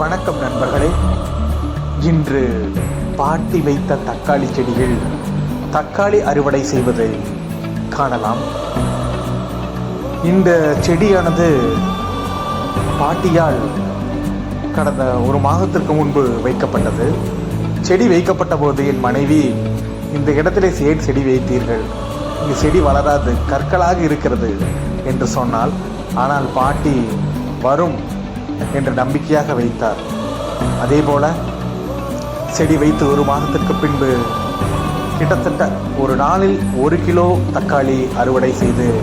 வணக்கம் நண்பர்களே. இன்று பாட்டி வைத்த தக்காளி செடிகள் தக்காளி அறுவடை செய்வதை காணலாம். இந்த செடியானது பாட்டியால் கடந்த ஒரு மாதத்திற்கு முன்பு வைக்கப்பட்டது. செடி வைக்கப்பட்ட போது என் மனைவி இந்த இடத்திலே சேர் செடி வைத்தீர்கள்? இந்த செடி வளராது கற்களாக இருக்கிறது என்று சொன்னால் ஆனால் பாட்டி வரும் என்ற நம்பிக்கையாக வைத்தார். அதே போல செடி வைத்து ஒரு மாதத்திற்கு பின்பு கிட்டத்தட்ட ஒரு நாளில் ஒரு கிலோ தக்காளி அறுவடை செய்து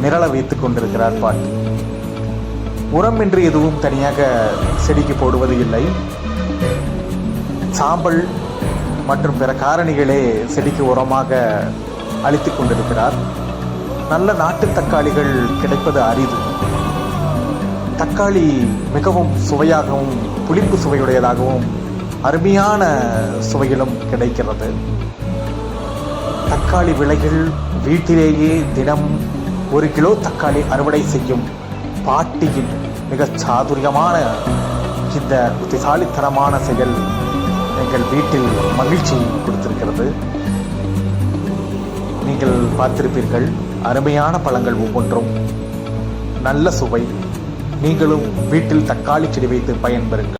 நிரள வைத்துக் கொண்டிருக்கிறார் பாட்டி. உரம் என்று எதுவும் தனியாக செடிக்கு போடுவது இல்லை. சாம்பல் மற்றும் பிற காரணிகளே செடிக்கு உரமாக அளித்துக் கொண்டிருக்கிறார். நல்ல நாட்டு தக்காளிகள் கிடைப்பது அரிது. தக்காளி மிகவும் சுவையாகவும் புளிப்பு சுவையுடையதாகவும் அருமையான சுவையிலும் கிடைக்கிறது. தக்காளி விலைகள் வீட்டிலேயே தினம் ஒரு கிலோ தக்காளி அறுவடை செய்யும் பாட்டியின் மிகச் சாதுரியமான இந்த புத்திசாலித்தனமான செயல் எங்கள் வீட்டில் மகிழ்ச்சி கொடுத்திருக்கிறது. நீங்கள் பார்த்திருப்பீர்கள் அருமையான பழங்கள் ஒவ்வொன்றும். நல்ல சுவை நீங்களும் வீட்டில் தக்காளி செடி வைத்து பயன்பெறுங்கள்.